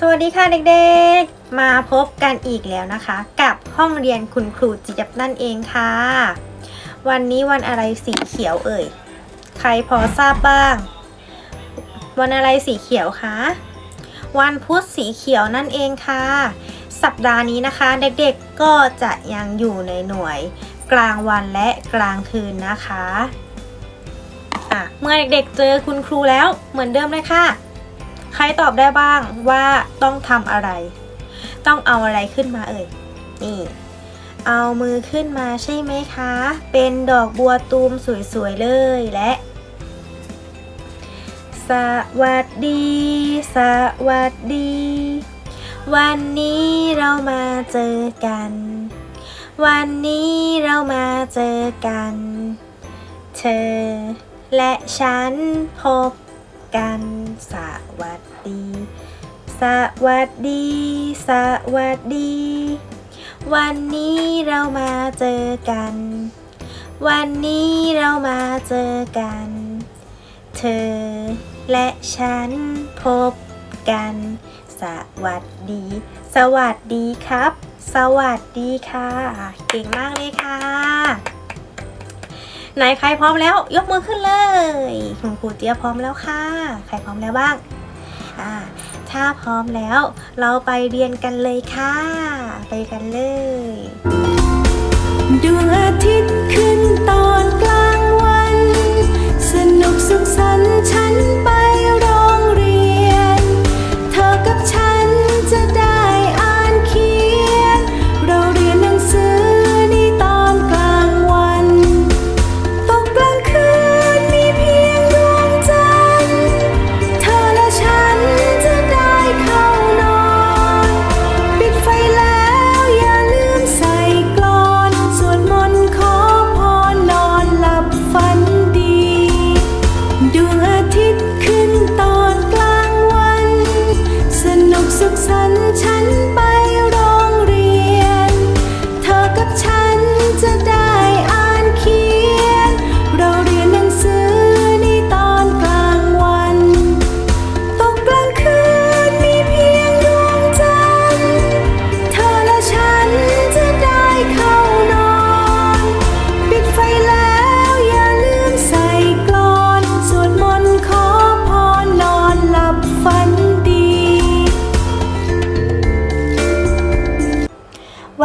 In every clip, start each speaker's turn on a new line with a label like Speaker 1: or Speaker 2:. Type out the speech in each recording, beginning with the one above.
Speaker 1: สวัสดีค่ะเด็กๆ มาพบกันอีกแล้วนะคะ กับห้องเรียนคุณครูจิบนั่นเองค่ะ วันนี้วันอะไรสีเขียวเอ่ย ใครพอทราบบ้าง วันอะไรสีเขียวคะ วันพุธสีเขียวนั่นเองค่ะ สัปดาห์นี้นะคะ เด็กๆก็จะยังอยู่ในหน่วย กลางวันและกลางคืนนะคะอะเมื่อเด็กๆเจอคุณครูแล้วเหมือนเดิมเลยค่ะ ใครตอบได้บ้างว่าต้องทำอะไร ต้องเอาอะไรขึ้นมาเอ่ย นี่ เอามือขึ้นมาใช่ไหมคะ เป็นดอกบัวตูมสวยๆเลยและ สวัสดี สวัสดี วันนี้เรามาเจอกัน วันนี้เรามาเจอกัน เธอและฉันพบ กัน สวัสดี สวัสดี สวัสดี วันนี้เรามาเจอกัน วันนี้เรามาเจอกัน เธอและฉันพบกัน สวัสดี สวัสดีครับ สวัสดีค่ะ เก่งมากเลยค่ะ ไหนใครพร้อมแล้ว ยกมือขึ้นเลยคุณครูเจียพร้อมแล้วค่ะ ใครพร้อมแล้วบ้างอ่าถ้าพร้อมแล้ว เราไปเรียนกันเลยค่ะ ไปกันเลย
Speaker 2: ดวงอาทิตย์ขึ้นตอนกลางวัน สนุกสุขสันต์ฉันไป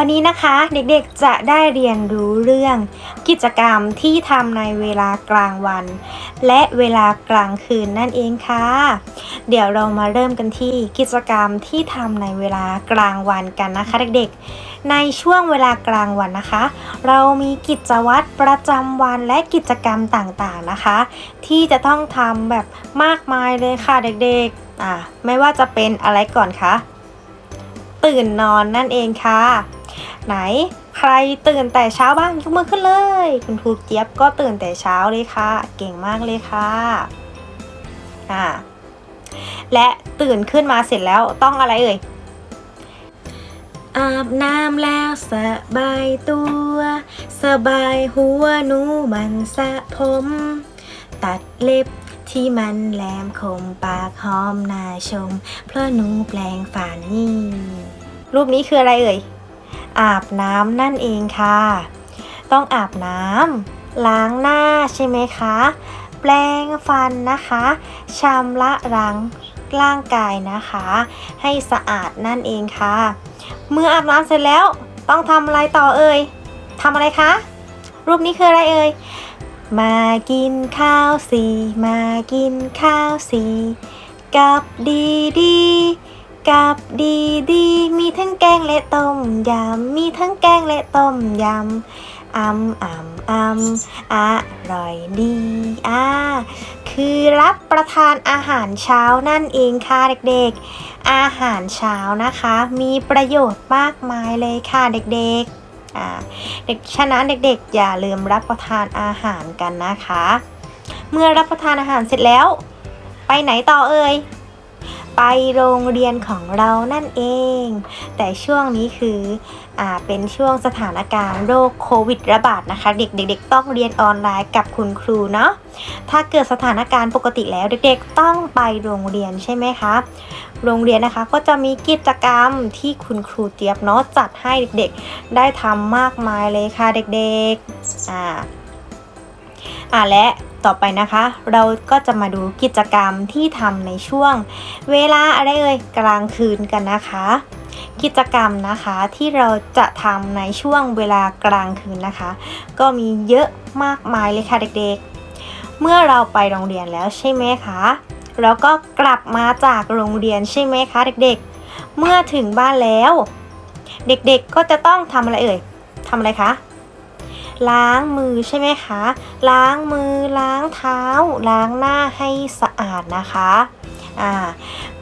Speaker 2: วันนี้นะคะเด็ก
Speaker 1: ๆจะได้เรียนรู้เรื่องกิจกรรมที่ทำในเวลากลางวัน และเวลากลางคืนนั่นเองค่ะ เดี๋ยวเรามาเริ่มกันที่กิจกรรมที่ทำในเวลากลางวันกันนะคะเด็กๆ ในช่วงเวลากลางวันนะคะ เรามีกิจวัตรประจำวันและกิจกรรมต่างๆนะคะ ที่จะต้องทำแบบมากมายเลยค่ะเด็กๆอ่าไม่ว่าจะเป็นอะไรก่อนคะตื่นนอนนั่นเองค่ะ ไหน ใครตื่นแต่เช้าบ้างยกมือขึ้นเลย คุณครูเจี๊ยบก็ตื่นแต่เช้าเลยค่ะ เก่งมากเลยค่ะอ่าและตื่นขึ้นมาเสร็จแล้วต้องอะไรเอ่ยอาบน้ำแล้วสบายตัว สบายหัวหนูมันสระผม ตัดเล็บที่มันแหลมคมปากหอมน่าชม เพราะหนูแปลงฝันนี่รูปนี้คืออะไรเอ่ย อาบน้ำนั่นเองค่ะ ต้องอาบน้ำล้างหน้าใช่ไหมคะ แปรงฟันนะคะชำระล้างร่างกายนะคะ ให้สะอาดนั่นเองค่ะ เมื่ออาบน้ำเสร็จแล้วต้องทำอะไรต่อเอ่ยทำอะไรคะ รูปนี้คืออะไรเอ่ยมากินข้าวสี มากินข้าวสี กับดีดี กับดีดีมีทั้งแกงและต้มยำมีทั้งแกงและต้มยำอำอำอำอร่อยดีอ่าคือรับประทานอาหารเช้านั่นเองค่ะเด็กๆ อาหารเช้านะคะ มีประโยชน์มากมายเลยค่ะเด็กๆอ่าเด็กฉะนั้นเด็กๆ อย่าลืมรับประทานอาหารกันนะคะ เมื่อรับประทานอาหารเสร็จแล้ว ไปไหนต่อเอ่ย ไปโรงเรียนของเรานั่นเอง แต่ช่วงนี้คืออ่าเป็นช่วงสถานการณ์โรคโควิดระบาดนะคะ เด็กๆต้องเรียนออนไลน์กับคุณครูเนาะถ้าเกิดสถานการณ์ปกติแล้วเด็กๆต้องไปโรงเรียนใช่ไหมคะโรงเรียนนะคะก็จะมีกิจกรรมที่คุณครูเจี๊ยบเนาะจัดให้เด็กๆ ได้ทำมากมายเลยค่ะเด็กๆอ่าอ่าและ ต่อไปนะคะ เราก็จะมาดูกิจกรรมที่ทำในช่วง เวลาอะไรเอ่ยกลางคืนกันนะคะ กิจกรรมนะคะที่เราจะทำในช่วงเวลากลางคืนนะคะ ก็มีเยอะมากมายเลยค่ะเด็กๆ เมื่อเราไปโรงเรียนแล้วใช่ไหมคะแล้วก็กลับมาจากโรงเรียนใช่ไหมคะเด็กๆ เมื่อถึงบ้านแล้ว เด็กๆก็จะต้องทำอะไรเอ่ยทำอะไรคะ ล้างมือใช่ไหมคะ ล้างมือล้างเท้า ล้างหน้าให้สะอาดนะคะอ่า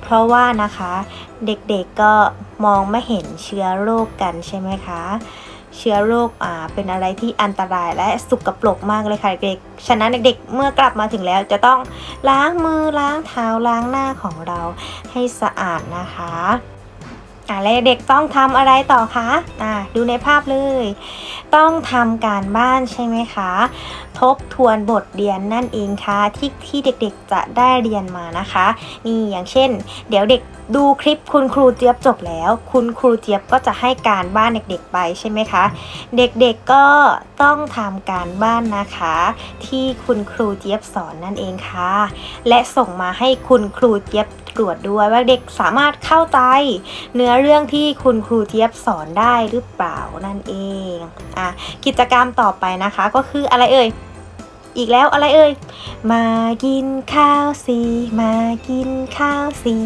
Speaker 1: เพราะว่านะคะเด็กๆก็มองไม่เห็นเชื้อโรคกันใช่ไหมคะเชื้อโรคอ่าเป็นอะไรที่อันตรายและสุกปรกมากเลยค่ะเด็กๆฉะนั้นเด็กๆ เมื่อกลับมาถึงแล้วจะต้องล้างมือล้างเท้าล้างหน้าของเราให้สะอาดนะคะ อ่าและเด็กต้องทำอะไรต่อคะอ่าดูในภาพเลย ต้องทำการบ้านใช่ไหมคะ ทบทวนบทเรียนนั่นเองค่ะที่ที่เด็กๆจะได้เรียนมานะคะ นี่อย่างเช่น เดี๋ยวเด็กดูคลิปคุณครูเจี๊ยบจบแล้ว คุณครูเจี๊ยบก็จะให้การบ้านเด็กๆไปใช่ไหมคะ เด็กๆก็ต้องทำการบ้านนะคะ ที่คุณครูเจี๊ยบสอนนั่นเองค่ะ และส่งมาให้คุณครูเจี๊ยบ ตรวจด้วยว่าเด็กสามารถเข้าใจ เนื้อเรื่องที่คุณครูเจี๊ยบสอนได้หรือเปล่านั่นเองอะกิจกรรมต่อไปนะคะก็คืออะไรเอ่ยอีกแล้วอะไรเอ่ย มากินข้าวสีมากินข้าวสี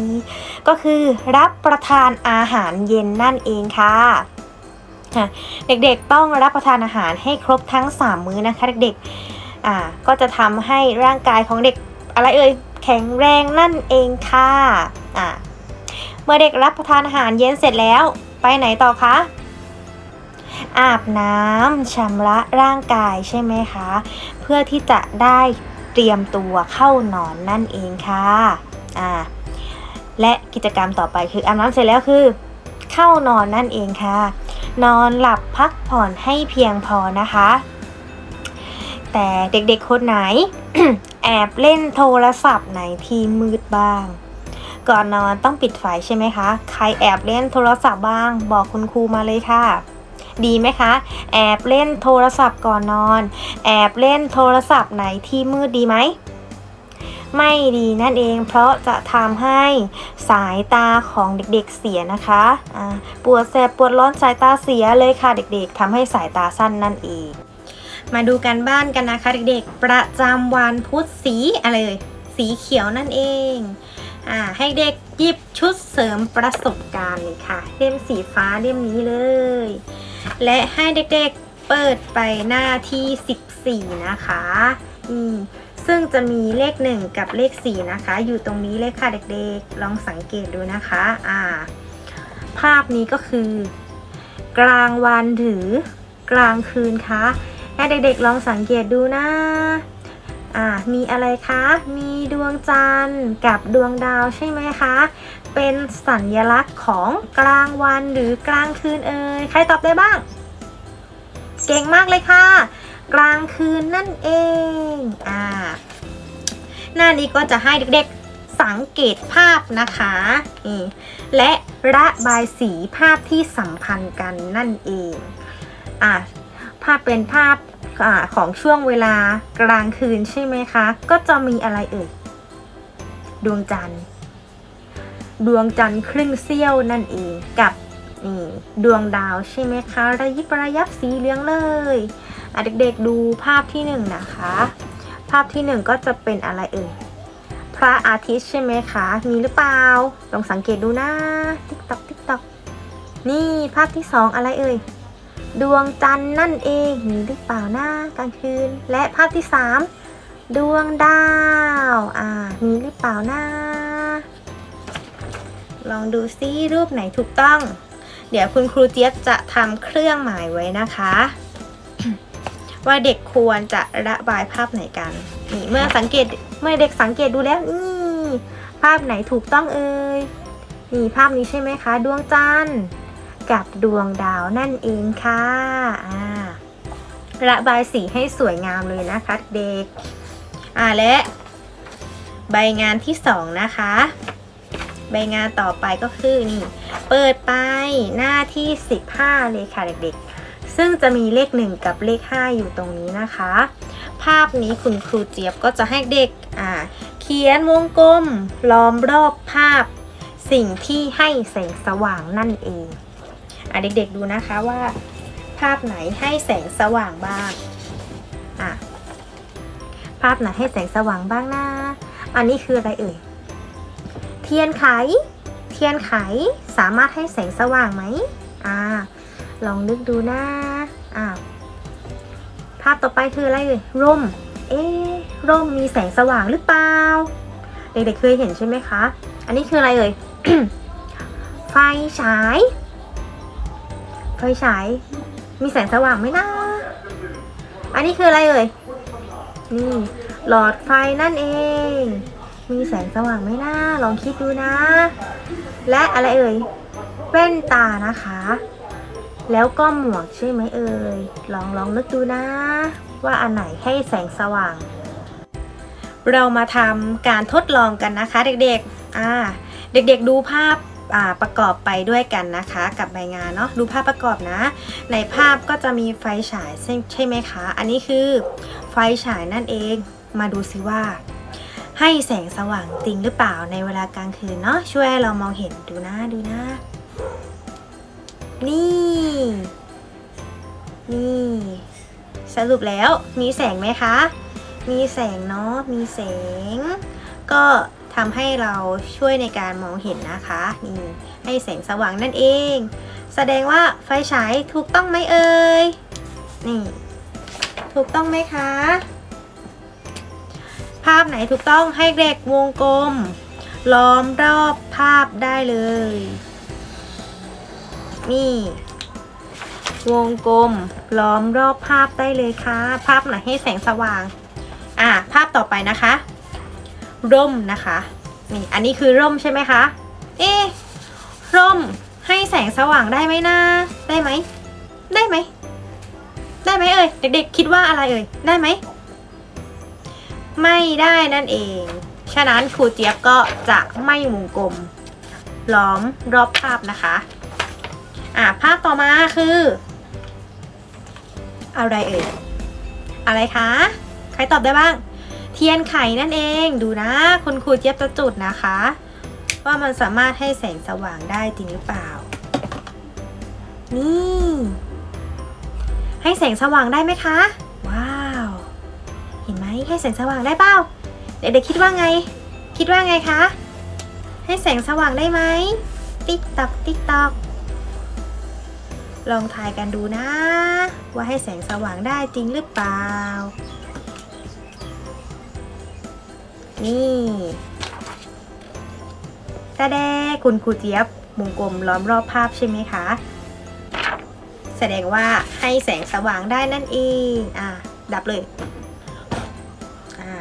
Speaker 1: ก็คือรับประทานอาหารเย็นนั่นเองค่ะ เด็กๆต้องรับประทานอาหารให้ครบทั้ง 3 มื้อนะคะ เด็กๆ อ่า ก็จะทำให้ร่างกายของเด็กอะไรเอ่ย แข็งแรงนั่นเองค่ะอ่าเมื่อเด็กรับประทานอาหารเย็นเสร็จแล้วไปไหนต่อคะอาบน้ำชำระร่างกายใช่ไหมคะ เพื่อที่จะได้เตรียมตัวเข้านอนนั่นเองค่ะอ่าและกิจกรรมต่อไปคืออาบน้ำเสร็จแล้วคือ เข้านอนนั่นเองค่ะ นอนหลับพักผ่อนให้เพียงพอนะคะ แต่เด็กๆคนไหน แอบเล่นโทรศัพท์ไหนที่มืดบ้าง ก่อนนอนต้องปิดไฟใช่ไหมคะ ใครแอบเล่นโทรศัพท์บ้าง บอกคุณครูมาเลยค่ะ ดีไหมคะ แอบเล่นโทรศัพท์ก่อนนอน แอบเล่นโทรศัพท์ไหนที่มืดดีไหมไม่ดีนั่นเองเพราะจะทำให้สายตาของเด็กๆเสียนะคะอ่าปวดแสบปวดร้อนสายตาเสียเลยค่ะเด็กๆทำให้สายตาสั้นนั่นเอง มาดูกันบ้านกันนะคะเด็กๆประจำวันพุธสีอะไรสีเขียวนั่นเองอ่าให้เด็กหยิบชุดเสริมประสบการณ์เลยค่ะเล่มสีฟ้าเล่มนี้เลย และให้เด็กๆเปิดไปหน้าที่ 14 นะคะอืมซึ่งจะมีเลข 1 กับเลข 4 นะคะ อยู่ตรงนี้เลยค่ะเด็กๆ ลองสังเกตดูนะคะอ่าภาพนี้ก็คือ กลางวันหรือกลางคืนคะ ให้เด็กๆลองสังเกตดูนะอ่ามีอะไรคะ มีดวงจันทร์กับดวงดาวใช่ไหมคะ เป็นสัญลักษณ์ของกลางวันหรือกลางคืนเอ่ย ใครตอบได้บ้าง เก่งมากเลยค่ะ กลางคืนนั่นเอง อ่า หน้านี้ก็จะให้เด็กๆสังเกตภาพนะคะนี่และระบายสีภาพที่สัมพันธ์กันนั่นเอง อ่า ภาพเป็นภาพอของช่วงเวลากลางคืนใช่ไหมคะ ก็จะมีอะไรเอ่ย ดวงจันทร์ ดวงจันทร์ครึ่งเสี้ยวนั่นเองกับนี่ดวงดาวใช่ไหมคะ ระยิบระยับสีเหลืองเลยเด็กๆดูภาพที่หนึ่งนะคะ ภาพที่หนึ่งก็จะเป็นอะไรเอ่ยพระอาทิตย์ใช่ไหมคะ มีหรือเปล่า ลองสังเกตดูนะ ติ๊กตอกติ๊กตอกนี่ภาพที่สองอะไรเอ่ย ดวงจันทร์นั่นเองมีหรือเปล่าหน้ากลางคืน และภาพที่สามดวงดาว อ่ามีหรือเปล่านะลองดูซิรูปไหนถูกต้อง เดี๋ยวคุณครูเจี๊ยบจะทำเครื่องหมายไว้นะคะ ว่าเด็กควรจะระบายภาพไหนกัน นี่เมื่อสังเกตเมื่อเด็กสังเกตดูแล้วนี่ภาพไหนถูกต้องเอ่ยนี่ภาพนี้ใช่ไหมคะ ดวงจันทร์ กับดวงดาวนั่นเองค่ะอ่าระบายสีให้สวยงามเลยนะคะเด็กอ่าและใบงานที่สองนะคะ ใบงานต่อไปก็คือนี่ เปิดไปหน้าที่ 15 เลยค่ะเด็กๆ ซึ่งจะมีเลข 1 กับเลข 5 อยู่ตรงนี้นะคะ ภาพนี้คุณครูเจี๊ยบก็จะให้เด็กอ่าเขียนวงกลมล้อมรอบภาพ สิ่งที่ให้แสงสว่างนั่นเอง อะเด็กๆดูนะคะว่า ภาพไหนให้แสงสว่างบ้างอะภาพไหนให้แสงสว่างบ้างนะอันนี้คืออะไรเอ่ยเทียนไข เทียนไขสามารถให้แสงสว่างไหมอ่าลองนึกดูนะอ่าภาพต่อไปคืออะไรเอ่ยร่ม เอ๊ร่มมีแสงสว่างหรือเปล่า เด็กๆเคยเห็นใช่ไหมคะ อันนี้คืออะไรเอ่ยไฟฉาย ไฟฉาย มีแสงสว่างไหมนะ อันนี้คืออะไรเอ่ย นี่ หลอดไฟนั่นเอง มีแสงสว่างไหมนะ ลองคิดดูนะ และอะไรเอ่ย แว่นตานะคะ แล้วก็หมวกใช่ไหมเอ่ย ลองลองนึกดูนะ ว่าอันไหนให้แสงสว่าง เรามาทำการทดลองกันนะคะ เด็กๆ อ่า เด็กๆดูภาพ ประกอบไปด้วยกันนะคะ กับใบงานเนาะดูภาพประกอบนะ ในภาพก็จะมีไฟฉายใช่ไหมคะ อันนี้คือไฟฉายนั่นเองมาดูซิว่า ให้แสงสว่างจริงหรือเปล่าในเวลากลางคืนเนาะช่วยเรามองเห็นดูนะดูนะ นี่ นี่ สรุปแล้วมีแสงไหมคะ มีแสงเนาะมีแสง ก็ ทำให้เราช่วยในการมองเห็นนะคะนี่ให้แสงสว่างนั่นเอง แสดงว่าไฟฉายถูกต้องไหมเอ่ยนี่ ถูกต้องไหมคะ ภาพไหนถูกต้องให้เด็กวงกลม ล้อมรอบภาพได้เลย นี่ วงกลม ล้อมรอบภาพได้เลยค่ะ ภาพไหนให้แสงสว่าง อะ ภาพต่อไปนะคะ ร่มนะคะนี่อันนี้คือร่มใช่ไหมคะ เอ๊ร่มให้แสงสว่างได้ไหมนะได้ไหมได้ไหมได้ไหมเอ่ยเด็กๆคิดว่าอะไรเอ่ยได้ไหมไม่ได้นั่นเอง ฉะนั้นครูเจี๊ยบก็จะไม่วงกลมล้อมรอบภาพนะคะ อะภาพต่อมาคือ อะไรเอ่ยอะไรคะ ใครตอบได้บ้าง เทียนไขนั่นเองดูนะ คุณครูเจี๊ยบจะจุดนะคะ ว่ามันสามารถให้แสงสว่างได้จริงหรือเปล่า นี่ ให้แสงสว่างได้ไหมคะ ว้าว เห็นไหมให้แสงสว่างได้เปล่าเด็กๆคิดว่าไง คิดว่าไงคะ ให้แสงสว่างได้ไหมติ๊กตอกติ๊กตอกลองทายกันดูนะ ว่าให้แสงสว่างได้จริงหรือเปล่า นี่ตาแดคุณครูเจี๊ยบวงกลมล้อมรอบภาพใช่ไหมคะ แสดงว่าให้แสงสว่างได้นั่นเอง อะ ดับเลย อ่า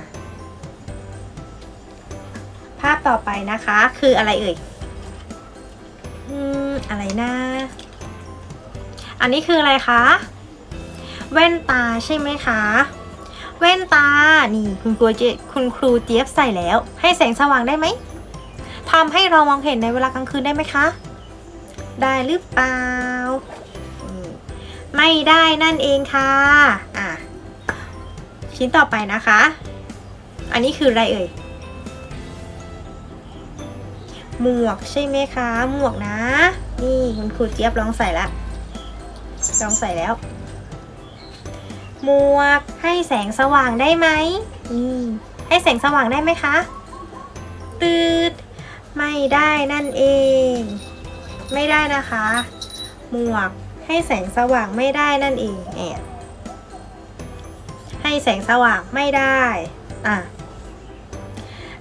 Speaker 1: ภาพต่อไปนะคะ คืออะไรเอ่ย อืม อะไรนะอันนี้คืออะไรคะ แว่นตาใช่ไหมคะ แว่นตา นี่คุณครูเจคุณครูเจี๊ยบใส่แล้ว ให้แสงสว่างได้ไหมทำให้เรามองเห็นในเวลากลางคืนได้ไหมคะ ได้หรือเปล่า ไม่ได้นั่นเองค่ะ อะ ชิ้นต่อไปนะคะ อันนี้คืออะไรเอ่ย หมวกใช่ไหมคะ หมวกนะ นี่คุณครูเจี๊ยบลองใส่ละลองใส่แล้ว หมวก ให้แสงสว่างได้ไหมนี่ให้แสงสว่างได้ไหมคะ ตืด ไม่ได้นั่นเอง ไม่ได้นะคะ หมวกให้แสงสว่างไม่ได้นั่นเองแอบให้แสงสว่างไม่ได้ อะ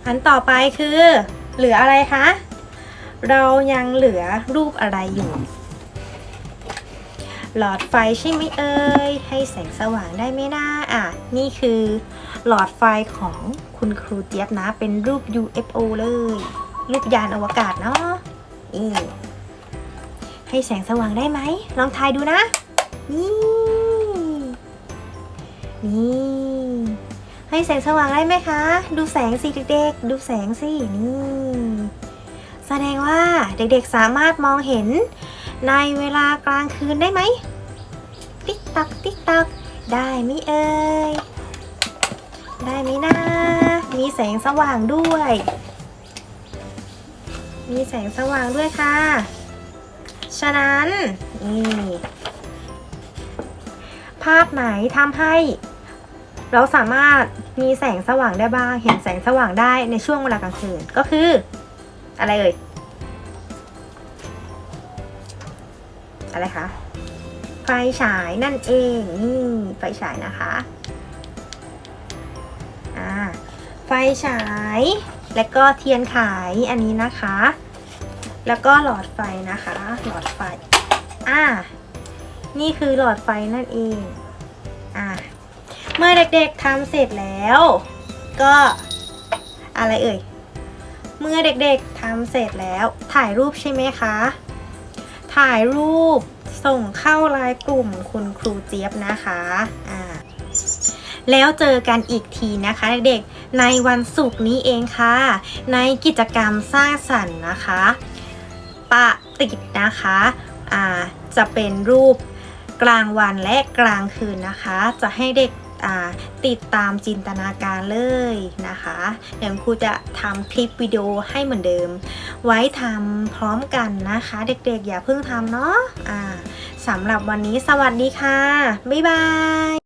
Speaker 1: อันต่อไปคือ เหลืออะไรคะ เรายังเหลือรูปอะไรอยู่ หลอดไฟใช่ไหมเอ่ยให้แสงสว่างได้ไหมนะอะนี่คือหลอดไฟของคุณครูเจี๊ยบนะ เป็นรูป UFO เลย รูปยานอวกาศเนาะนี่ให้แสงสว่างได้ไหม ลองทายดูนะ นี่ นี่ ให้แสงสว่างได้ไหมคะ ดูแสงสิเด็กๆ ดูแสงสิ นี่ แสดงว่าเด็กๆสามารถมองเห็น ในเวลากลางคืนได้ไหม ติ๊กตักติ๊กตัก ได้ไหมเอ่ย ได้ไหมนะ มีแสงสว่างด้วย มีแสงสว่างด้วยค่ะ ฉะนั้นนี่ภาพไหนทำให้เราสามารถมีแสงสว่างได้บ้าง เห็นแสงสว่างได้ในช่วงเวลากลางคืน ก็คือ อะไรเอ่ย อะไรคะ ไฟฉายนั่นเอง นี่ไฟฉายนะคะอ่าไฟฉาย แล้วก็เทียนไขอันนี้นะคะ แล้วก็หลอดไฟนะคะ หลอดไฟ อ่า นี่คือหลอดไฟนั่นเอง อ่า เมื่อเด็กๆทำเสร็จแล้ว ก็อะไรเอ่ย เมื่อเด็กๆทำเสร็จแล้วถ่ายรูปใช่ไหมคะ ถ่ายรูปส่งเข้าไลน์กลุ่มคุณครูเจี๊ยบนะคะอ่าแล้วเจอกันอีกทีนะคะเด็กๆ ในวันศุกร์นี้เองค่ะ ในกิจกรรมสร้างสรรค์นะคะปะติดนะคะอ่าจะเป็นรูปกลางวันและกลางคืนนะคะ จะให้เด็กา ติดตามจินตนาการเลยนะคะเดี๋ยวครูจะทำคลิปวิดีโอให้เหมือนเดิม ไว้ทำพร้อมกันนะคะ เด็กๆ อย่าเพิ่งทำเนาะะสำหรับวันนี้สวัสดีค่ะ บ๊ายบาย